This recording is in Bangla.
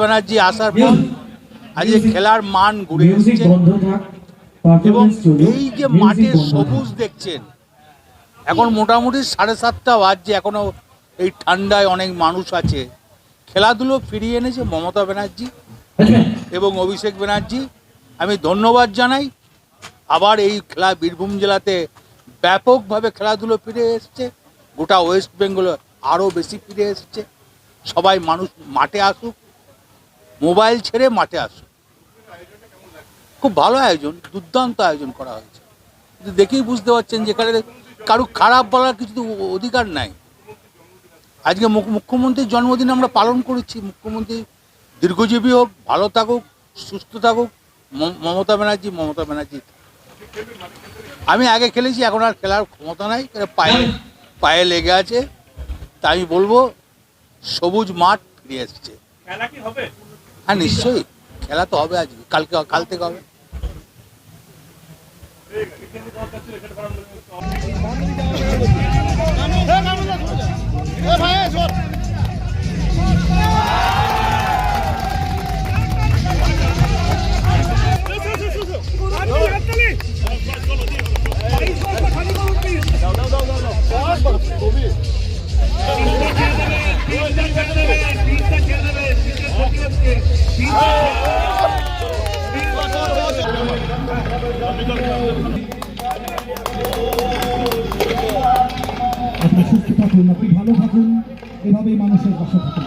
ব্যানার্জি আসার পর আজকে খেলার মান ঘুরে এসছে এবং এই যে মিউজিক মাঠে সবুজ দেখছেন এখন মোটামুটি সাড়ে সাতটা বাজছে এখনও এই ঠান্ডায় অনেক মানুষ আছে। খেলাধুলো ফিরিয়ে এনেছে মমতা ব্যানার্জি এবং অভিষেক ব্যানার্জি। আমি ধন্যবাদ জানাই। আবার এই খেলা বীরভূম জেলাতে ব্যাপকভাবে খেলাধুলো ফিরে এসছে। গোটা ওয়েস্ট বেঙ্গলে আরও বেশি ফিরে এসছে। সবাই মানুষ মাঠে আসুক। মোবাইল ছেড়ে মাঠে আসুক খুব ভালো আয়োজন, দুর্দান্ত আয়োজন করা হয়েছে। কিন্তু দেখেই বুঝতে পারছেন যেখানে কারও খারাপ বলার কিছু তো অধিকার নাই। আজকে মুখ- মুখ্যমন্ত্রীর জন্মদিন আমরা পালন করেছি। মুখ্যমন্ত্রী দীর্ঘজীবী হোক, ভালো থাকুক, সুস্থ থাকুক মমতা ব্যানার্জি মমতা ব্যানার্জি। আমি আগে খেলেছি, এখন আর খেলার ক্ষমতা নাই পায়ে পায়ে লেগে আছে। তাই আমি বলব, সবুজ মাঠ ফিরে এসছে। হ্যাঁ নিশ্চয়ই। খেলা তো হবে আজকে। কালকে কাল থেকে হবে। আপনি সুস্থ থাকুন আপনি ভালো থাকুন এভাবেই মানুষের পাশে থাকুন